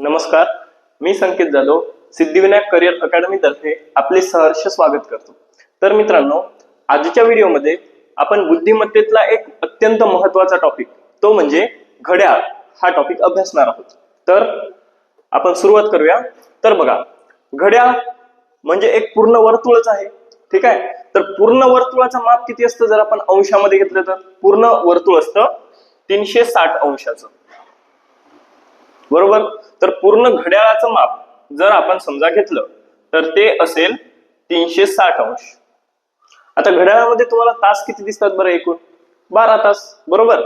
नमस्कार मी Sanket Jadhav Siddhivinayak career academy तर्फे आपले सहर्ष स्वागत करतो. तर मित्रांनो आजच्या व्हिडिओमध्ये आपण बुद्धिमत्तेतला एक अत्यंत महत्त्वाचा टॉपिक तो म्हणजे घड्याळ हा टॉपिक अभ्यासणार आहोत. तर आपण सुरुवात करूया. तर बघा घड्याळ म्हणजे एक पूर्ण वर्तुळच आहे ठीक आहे? तर पूर्ण वर्तुळाचं माप किती असतं? जर आपण अंशामध्ये घेतलं तर पूर्ण वर्तुळ असतं तीनशे साठ अंशाचं. बरोबर? तर पूर्ण घड्याळाचं माप जर आपण समजा घेतलं तर ते असेल तीनशे साठ अंश. आता घड्याळामध्ये तुम्हाला तास किती दिसतात बरं एकूण? बारा तास बरोबर?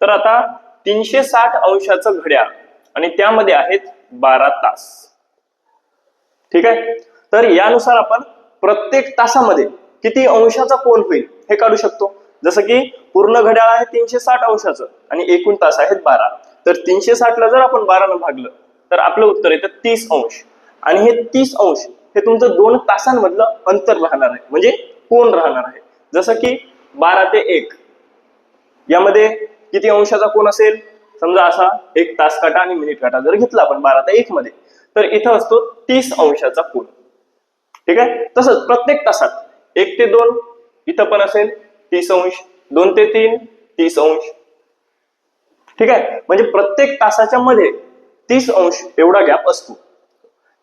तर आता तीनशे साठ अंशाचं घड्याळ आणि त्यामध्ये आहेत बारा तास. ठीक आहे? तर यानुसार आपण प्रत्येक तासामध्ये किती अंशाचा कोण होईल हे काढू शकतो. जसं की पूर्ण घड्याळ आहे तीनशे साठ अंशाचं आणि एकूण तास आहेत बारा. तर तीनशे साठला जर आपण बारानं भागलं तर आपलं उत्तर येतं तीस अंश. आणि हे तीस अंश हे तुमचं दोन तासांमधलं अंतर राहणार आहे. म्हणजे कोण राहणार आहे. जसं की बारा ते एक. यामध्ये किती अंशाचा कोण असेल? समजा असा एक तास काटा आणि मिनिट काटा जर घेतला आपण बारा ते एक मध्ये तर इथं असतो तीस अंशाचा कोण ठीक आहे? तसंच प्रत्येक तासात एक ते दोन इथं पण असेल तीस अंश दोन ते तीन तीस अंश. ठीक आहे? म्हणजे प्रत्येक तासाच्या मध्ये तीस अंश एवढा गॅप असतो.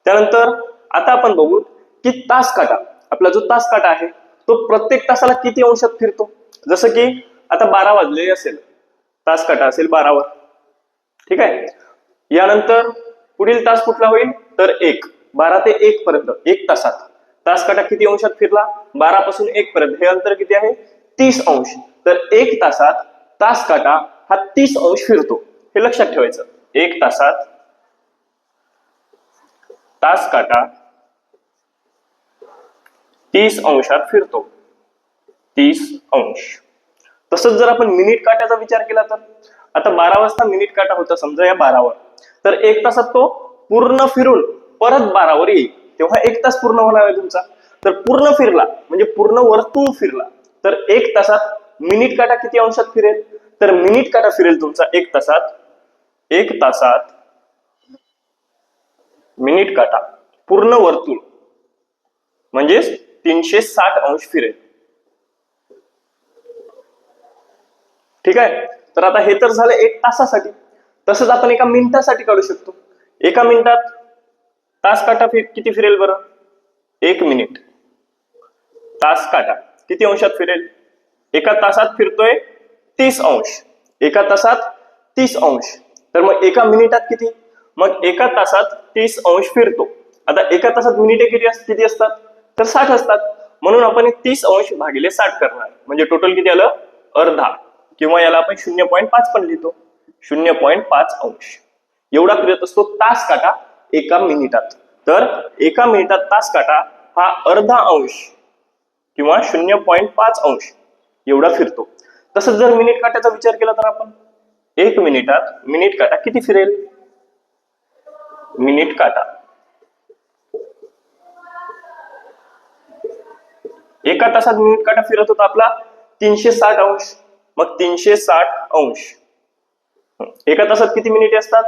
त्यानंतर आता आपण बघू की तास काटा. आपला जो तास काटा आहे तो प्रत्येक तासाला किती अंशात फिरतो? जसं की आता बारा वाजले असेल. तास काटा असेल बारावर. ठीक आहे? यानंतर पुढील तास कुठला होईल? तर एक. बारा ते एक पर्यंत एक तासात. तास काटा किती अंशात फिरला? बारा पासून एक पर्यंत. हे अंतर किती आहे? तीस अंश. तर एक तासात तास काटा हा तीस अंश फिरतो. हे लक्षात ठेवायचं. एक तासात तास काटा तीस अंशात फिरतो. तीस अंश. तसंच जर आपण मिनिट काट्याचा विचार केला तर आता बारा वाजता मिनिट काटा होता समजा या बारावर. तर एक तासात तो पूर्ण फिरून परत बारावर येईल. तेव्हा एक तास पूर्ण होणार आहे तुमचा. तर पूर्ण फिरला म्हणजे पूर्ण वर्तुळ फिरला तर एक तासात मिनिट काटा किती अंशात फिरेल? तर मिनिट काटा फिरेल तुमचा एक तासात. एक तासात. मिनिट काटा. पूर्ण वर्तुळ. म्हणजेच तीनशे साठ अंश फिरेल. ठीक आहे? तर आता हे तर झालं एक तासासाठी. तसंच आपण एका मिनिटासाठी काढू शकतो. एका मिनिटात तास काटा फिर किती फिरेल बरं? एक मिनिट. तास काटा. किती अंशात फिरेल? एका तासात फिरतोय तीस अंश. एका तासात तीस अंश. तर मग एका मिनिटात किती? मग एका तासात तीस अंश फिरतो. आता एका तासात मिनिटे किती अस- किती असतात? तर साठ असतात. म्हणून आपण तीस अंश भागिले साठ करणार. म्हणजे टोटल किती आलं? अर्धा. किंवा याला आपण शून्य पॉईंट पाच पण लिहितो. शून्य पॉईंट पाच अंश. एवढा फिरत असतो तास काटा एका मिनिटात. तर एका मिनिटात तास काटा हा अर्धा अंश किंवा शून्य पॉईंट पाच अंश एवढा फिरतो. तसंच जर मिनिट काट्याचा विचार केला तर आपण एक मिनिटात मिनिट काटा किती फिरेल? मिनिट काटा. एका तासात मिनिट काटा फिरत होता आपला तीनशे साठ अंश. मग तीनशे साठ अंश. एका तासात किती मिनिटे असतात?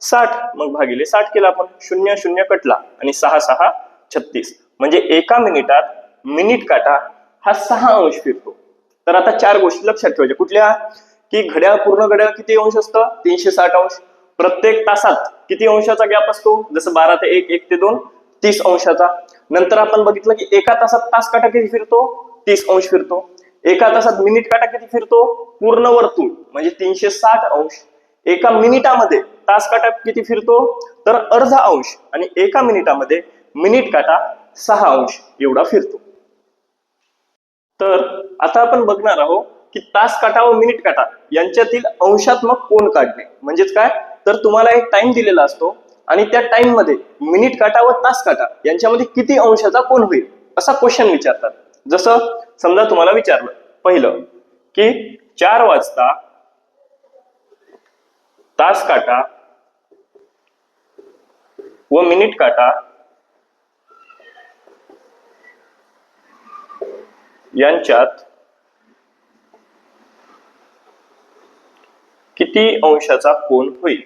साठ. मग भागिले साठ केला आपण. शून्य शून्य कटला. आणि सहा सहा छत्तीस. म्हणजे एका मिनिटात मिनिट काटा हा सहा अंश फिरतो. तर आता चार गोष्टी लक्षात ठेवायच्या. कुठल्या? की घड्याळ पूर्ण घड्याळ किती अंश असतं? तीनशे साठ अंश. प्रत्येक तासात किती अंशाचा गॅप असतो? जसं बारा ते एक एक ते दोन तीस अंशाचा. नंतर आपण बघितलं की एका तासात तास काटा किती फिरतो? तीस अंश फिरतो. एका तासात मिनिट काटा किती फिरतो? पूर्ण वर्तुळ म्हणजे तीनशे साठ अंश. एका मिनिटामध्ये तास काटा किती फिरतो? तर अर्धा अंश. आणि एका मिनिटामध्ये मिनिट काटा सहा अंश एवढा फिरतो. तर आता आपण बघणार आहोत की तास काटा व मिनिट काटा यांच्यातील अंशात्मक कोण काढणे. म्हणजेच काय? तर तुम्हाला एक टाइम दिलेला असतो आणि त्या टाइममध्ये मिनिट काटा व तास काटा यांच्यामध्ये किती अंशाचा कोण होईल? असा क्वेश्चन विचारतात. जसं समजा तुम्हाला विचारलं. पहिलं की चार वाजता तास काटा व मिनिट काटा यांच्यात किती अंशाचा कोण होईल?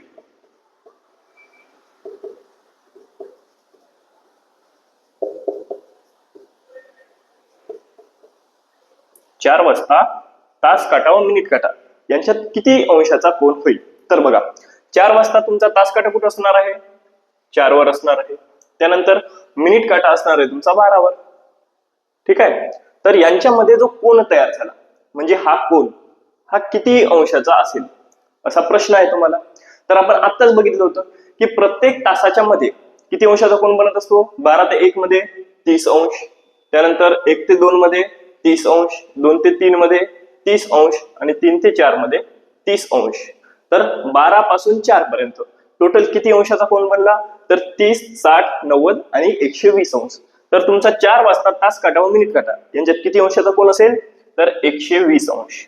चार वाजता तास काटा व मिनिट काटा. यांच्यात किती अंशाचा कोण होईल? तर बघा चार वाजता तुमचा तास काटा कुठं असणार आहे? चार वर असणार आहे. त्यानंतर मिनिट काटा असणार आहे तुमचा बारावर. ठीक आहे? तर यांच्यामध्ये जो कोण तयार झाला? म्हणजे हा कोण हा किती अंशाचा असेल? असा प्रश्न आहे तुम्हाला. तर आपण आत्ताच बघितलं होतं की प्रत्येक तासाच्या मध्ये किती अंशाचा कोण बनत असतो? बारा ते एक मध्ये तीस अंश त्यानंतर एक ते दोन मध्ये तीस अंश दोन ते तीन मध्ये तीस अंश आणि तीन ते चारमध्ये तीस अंश. तर बारा पासून चार पर्यंत. टोटल किती अंशाचा कोण बनला? तर तीस साठ नव्वद आणि एकशे वीस अंश. तर तुमचा चार वाजता तास काटा व मिनिट काटा. यांच्यात किती अंशाचा कोण असेल? तर एकशे वीस अंश.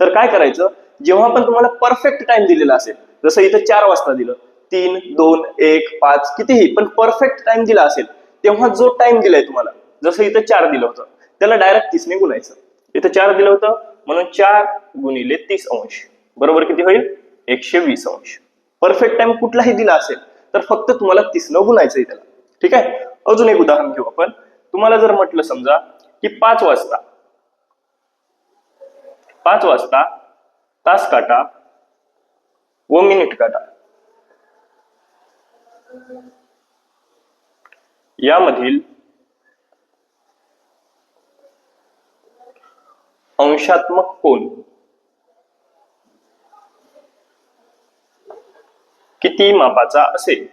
तर काय करायचं? जेव्हा पण तुम्हाला परफेक्ट टाइम दिलेला असेल जसं इथं चार वाजता दिलं तीन दोन एक पाच कितीही पण परफेक्ट टाइम दिला असेल तेव्हा जो टाइम दिलाय तुम्हाला जसं इथं चार दिलं होतं त्याला डायरेक्ट तीसने गुणायचं. इथं चार दिलं होतं म्हणून चार गुणिले तीस अंश. बरोबर किती होईल? एकशे वीस अंश. परफेक्ट टाइम कुठलाही दिला असेल तर फक्त तुम्हाला तीसनं गुणायचंय त्याला. ठीक आहे? अजून एक उदाहरण घेऊ आपण. तुम्हाला जर म्हटलं समजा की पाच वाजता पाच वाजता तास काटा व मिनिट काटा. यामधील अंशात्मक कोण किती मापाचा असेल?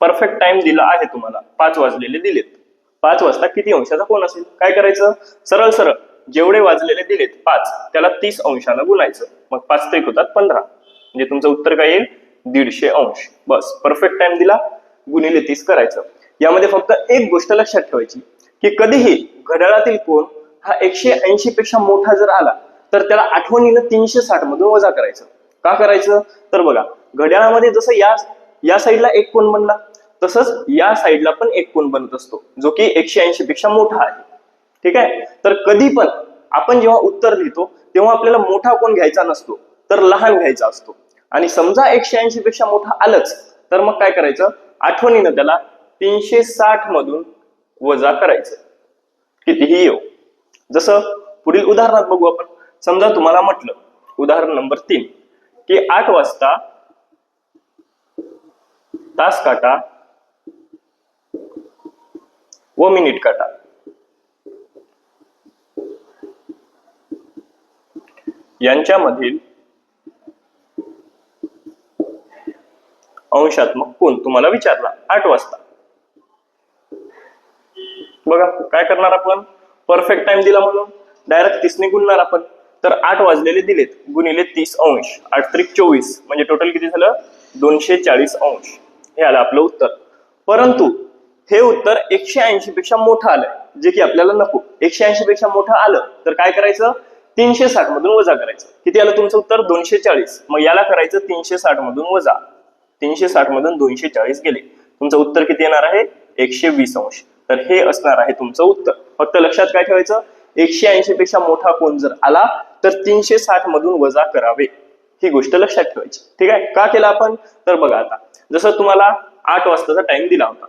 परफेक्ट टाइम दिला आहे तुम्हाला. पाच वाजलेले दिलेत. पाच वाजता किती अंशाचा कोण असेल? काय करायचं? सरळ सरळ. जेवढे वाजलेले दिलेत पाच. त्याला तीस अंशानं गुणायचं. मग पाच ते होतात पंधरा. म्हणजे तुमचं उत्तर काय येईल? दीडशे अंश. बस. परफेक्ट टाइम दिला. गुणिले तीस करायचं. यामध्ये फक्त एक गोष्ट लक्षात ठेवायची की कधीही घड्याळातील कोण हा एकशे ऐंशी पेक्षा मोठा जर आला तर त्याला आठवणीनं तीनशे साठ मधून वजा करायचं. का करायचं? तर बघा घड्याळामध्ये जसं या या साईडला एक कोण बनला. तसंच या साईडला पण एक कोण बनत असतो जो की एकशे ऐंशी पेक्षा मोठा आहे. ठीक आहे? तर कधी पण आपण जेव्हा उत्तर लिहितो तेव्हा आपल्याला मोठा कोण घ्यायचा नसतो तर लहान घ्यायचा असतो. आणि समजा एकशे ऐंशी पेक्षा मोठा आलंच तर मग काय करायचं? आठवणीनं त्याला तीनशे साठ मधून वजा करायचं. कितीही येऊ. जसं पुढील उदाहरणात बघू आपण. समजा तुम्हाला म्हटलं उदाहरण नंबर तीन की आठ वाजता तास काटा व मिनिट काटा यांच्यामधील अंशात्मक कोण तुम्हाला विचारला? आठ वाजता. बघा काय करणार आपण? परफेक्ट टाइम दिला म्हणून. डायरेक्ट तीसने गुणणार आपण. तर आठ वाजलेले दिलेत. गुणिले तीस अंश. आठ त्रिक चोवीस. म्हणजे टोटल किती झालं? दोनशे चाळीस अंश. हे आलं आपलं उत्तर. परंतु हे उत्तर एकशे ऐंशी पेक्षा मोठं आलंय. जे की आपल्याला नको. एकशे ऐंशी पेक्षा मोठं आलं तर काय करायचं? तीनशे साठ मधून वजा करायचं. किती आलं तुमचं उत्तर? दोनशे चाळीस. मग याला करायचं तीनशे साठ मधून वजा. तीनशे साठ मधून दोनशे चाळीस गेले. तुमचं उत्तर किती येणार आहे? एकशे वीस अंश. तर हे असणार आहे तुमचं उत्तर. फक्त लक्षात काय ठेवायचं? एकशे ऐंशी पेक्षा मोठा कोण जर आला तर तीनशे साठ मधून वजा करावे. ही गोष्ट लक्षात ठेवायची. ठीक आहे? का केलं आपण? तर बघा आता. जसं तुम्हाला आठ वाजताचा टाइम दिला होता.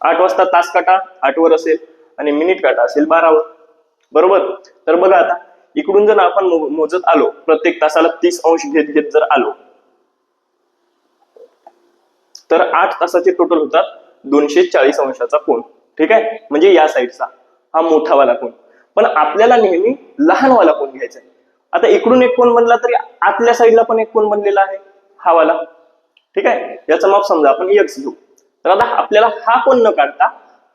आठ वाजता तास काटा आठवर असेल आणि मिनिट काटा असेल बारावर. बरोबर? तर बघा आता इकडून जर आपण मोजत आलो प्रत्येक तासाला तीस अंश घेत घेत जर आलो तर आठ तासाचे टोटल होतात दोनशे चाळीस अंशाचा कोण ठीक आहे? म्हणजे या साईडचा हा मोठावाला कोण पण आपल्याला नेहमी लहानवाला कोण घ्यायचा आहे. आता इकडून एक कोण बनला तरी आतल्या साईडला पण एक कोण बनलेला आहे हा वाला ठीक आहे? याचा माप समजा आपण एक्स घेऊ. तर आता आपल्याला हा कोण न काढता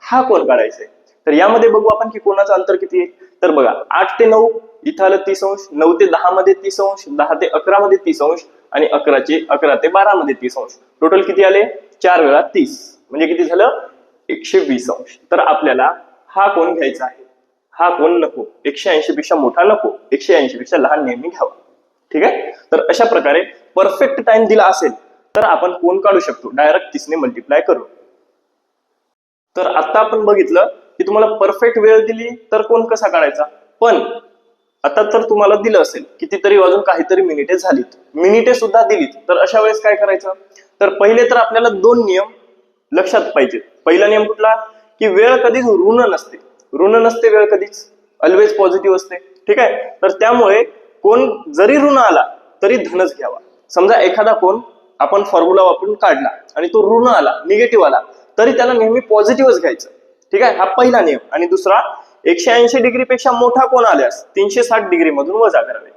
हा कोण काढायचा आहे तर यामध्ये बघू आपण की कोणाचं अंतर किती आहे? तर बघा आठ ते नऊ इथं आलं तीस अंश नऊ ते दहा मध्ये तीस अंश दहा ते अकरा मध्ये तीस अंश आणि अकराचे अकरा ते बारा मध्ये तीस अंश. टोटल किती आले? चार वेळा तीस. म्हणजे किती झालं? एकशे वीस अंश. तर आपल्याला हा कोण घ्यायचा आहे. हा कोण नको. एकशे ऐंशी पेक्षा मोठा नको. एकशे ऐंशी पेक्षा लहान नेहमी घ्यावा. ठीक आहे? तर अशा प्रकारे परफेक्ट टाइम दिला असेल तर आपण कोण काढू शकतो? डायरेक्ट तीसने मल्टिप्लाय करू तर आता आपण बघितलं की तुम्हाला परफेक्ट वेळ दिली तर कोण कसा काढायचा? पण आता तर तुम्हाला दिलं असेल कितीतरी अजून काहीतरी मिनिटे झालीत. मिनिटे सुद्धा दिलीत. तर अशा वेळेस काय करायचं? तर पहिले तर आपल्याला दोन नियम लक्षात पाहिजे पहिला नियम कुठला? की वेळ कधीच ऋण नसते. ऋण नसते वेळ कधीच. ऑलवेज पॉझिटिव्ह असते. ठीक आहे? तर त्यामुळे कोण जरी ऋण आला तरी धनच घ्यावा. समजा एखादा कोण आपण फॉर्म्युला वापरून काढला आणि तो ऋण आला निगेटिव्ह आला तरी त्याला नेहमी पॉझिटिव्हच घ्यायचं. ठीक आहे? हा पहिला नियम. आणि दुसरा एकशे ऐंशी डिग्री पेक्षा मोठा कोण आल्यास? तीनशे साठ डिग्री मधून वजा करावे.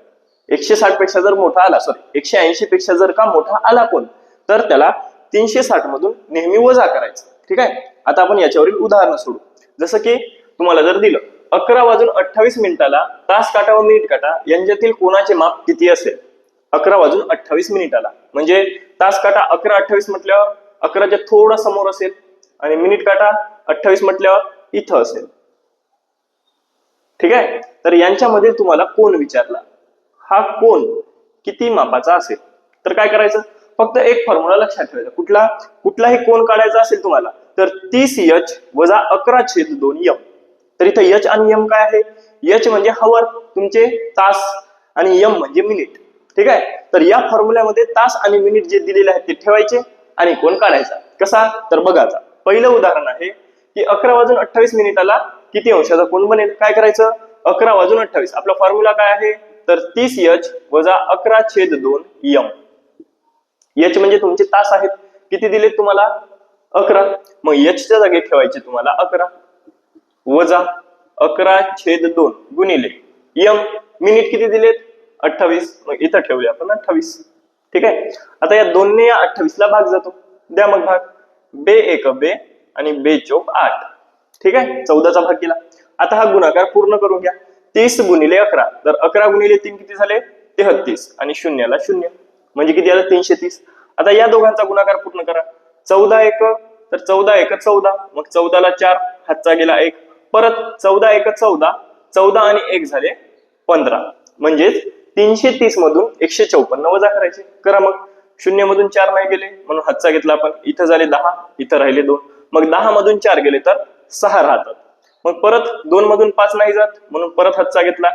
एकशे साठपेक्षा जर मोठा आला सॉरी एकशे ऐंशी पेक्षा जर का मोठा आला कोण? तर त्याला तीनशे साठ मधून नेहमी वजा करायचं. ठीक आहे? आता आपण याच्यावरील उदाहरण सोडू. जसं की तुम्हाला जर दिलं अकरा वाजून अठ्ठावीस मिनिटाला तास काटा व मिनिट काटा यांच्यातील कोणाचे माप किती असेल? अकरा वाजून अठ्ठावीस मिनिटाला. म्हणजे तास काटा अकरा अठ्ठावीस म्हटल्यावर अकराच्या थोडा समोर असेल आणि मिनिट काटा अठ्ठावीस म्हटल्यावर इथं असेल. ठीक आहे? तर यांच्यामध्ये तुम्हाला कोण विचारला? हा कोण किती मापाचा असेल? तर काय करायचं? फक्त एक फॉर्म्युला लक्षात ठेवायचा. कुठला? कुठलाही कोण काढायचा असेल तुम्हाला तर तीस यच वजा अकरा छेद दोन यम. तर इथं यच आणि यम काय आहे? यच म्हणजे हवर तुमचे तास आणि यम म्हणजे मिनिट ठीक आहे? तर या फॉर्म्युल्यामध्ये तास आणि मिनिट जे दिलेले आहेत ते ठेवायचे आणि कोण काढायचा? कसा? तर बघा पहिलं उदाहरण आहे की अकरा वाजून अठ्ठावीस मिनिटाला किती अंशाचा कोण बनेल? काय करायचं? अकरा वाजून अठ्ठावीस. आपला फॉर्म्युला काय आहे? तर तीस एच वजा अकरा छेद दोन यम. एच म्हणजे तुमचे तास आहेत. किती दिलेत तुम्हाला? अकरा. मग यचच्या जागी ठेवायचे तुम्हाला अकरा. वजा अकरा छेद दोन गुणिले यम. मिनिट किती दिलेत? अठ्ठावीस मग इथं ठेवूया आपण अठ्ठावीस. ठीक आहे? आता या दोन्ही या अठ्ठावीस ला भाग जातो. द्या मग भाग. बे एक बे आणि बे चोक आठ. ठीक आहे? चौदाचा भाग केला. आता हा गुणाकार पूर्ण करून घ्या. तीस गुणिले अकरा. तर अकरा गुणिले तीन किती झाले? तेहत्तीस. आणि शून्याला शून्य. म्हणजे किती आलं? तीनशे तीस. आता या दोघांचा गुणाकार पूर्ण करा. चौदा एक तर चौदा एक चौदा. मग चौदाला चार हातचा गेला एक. परत चौदा एक चौदा. चौदा आणि एक झाले पंधरा. म्हणजेच तीनशे तीस मधून एकशे चौपन्न वजा करायचे करा मग. शून्य मधून चार नाही गेले म्हणून हातचा घेतला आपण. इथं झाले दहा इथं राहिले दोन. मग दहा मधून चार गेले तर सहा राहतात. मग परत दोन मधून पाच नाही जात म्हणून परत हातचा घेतला.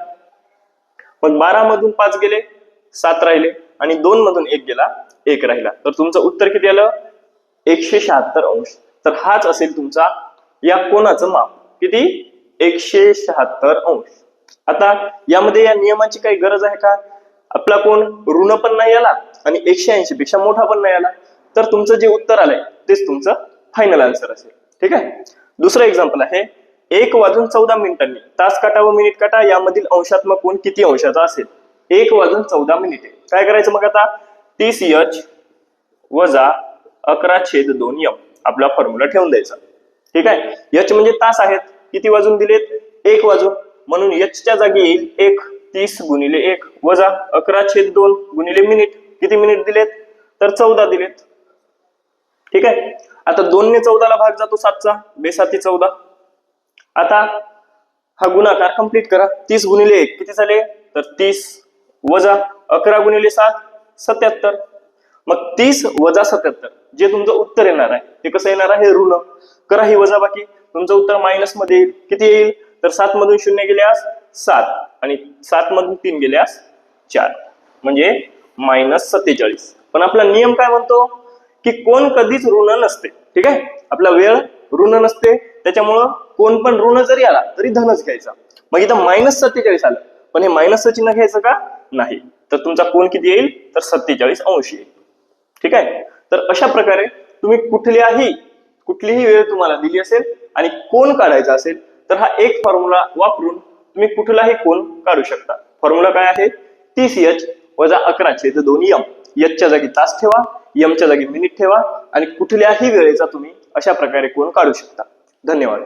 मग बारा मधून पाच गेले सात राहिले आणि दोन मधून एक गेला एक राहिला. तर तुमचं उत्तर किती आलं? एकशे शहात्तर अंश. तर हाच असेल तुमचा या कोणाचं माप. किती? एकशे शहात्तर अंश. आता यामध्ये या नियमाची काही गरज आहे का? आपला कोण ऋण पण नाही आला आणि एकशे ऐंशी पेक्षा मोठा पण नाही आला तर तुमचं जे उत्तर आलंय तेच तुमचं फायनल आन्सर असेल. ठीक आहे? दुसरं एक्झाम्पल आहे. एक वाजून चौदा मिनिटांनी. तास काटा व मिनिट काटा यामधील अंशात्मक कोण किती अंशाचा असेल? एक वाजून चौदा मिनिटे. काय करायचं मग आता? तीस यच वजा अकरा छेद दोन यम आपला फॉर्म्युला ठेवून द्यायचा. ठीक आहे? यच म्हणजे तास आहेत. किती वाजून दिलेत? एक वाजून म्हणून एचच्या जागी येईल एक तीस गुणिले एक वजा अकरा छेद दोन गुणिले मिनिट किती मिनिट दिलेत? तर चौदा दिलेत. ठीक आहे? आता दोन ने चौदाला भाग जातो सातचा. बेसाती चौदा. आता हा गुणाकार कंप्लीट करा. तीस गुणिले एक. किती झाले? तर तीस वजा अकरा गुणिले सात सत्याहत्तर. मग तीस वजा सत्याहत्तर. जे तुमचं उत्तर येणार आहे ते कसं येणार आहे? ऋण. करा ही वजा बाकी तुमचं उत्तर मायनसमध्ये येईल. किती येईल? तर सात मधून शून्य गेल्यास सात आणि सात मधून तीन गेल्यास चार. म्हणजे मायनस सत्तेचाळीस. पण आपला नियम काय म्हणतो? की कोण कधीच ऋण नसते. ठीक आहे? आपला वेळ ऋण नसते. त्याच्यामुळं कोण पण ऋण जरी आला तरी धनच घ्यायचा. मग इथं मायनस सत्तेचाळीस आलं. पण हे मायनसचं चिन्ह घ्यायचं का? नाही. तर तुमचा कोण किती येईल? तर सत्तेचाळीस अंश येईल. ठीक आहे? तर अशा प्रकारे तुम्ही कुठल्याही कुठलीही वेळ तुम्हाला दिली असेल आणि कोण काढायचा असेल तर हा एक फॉर्म्युला वापरून तुम्ही कुठलाही कोण काढू शकता. फॉर्म्युला काय आहे? तीस एच वजा अकरा छेद दोन यम एचच्या जागी तास ठेवा यमच्या जागी मिनिट ठेवा आणि कुठल्याही वेळेचा तुम्ही अशा प्रकारे कोण काढू शकता. धन्यवाद.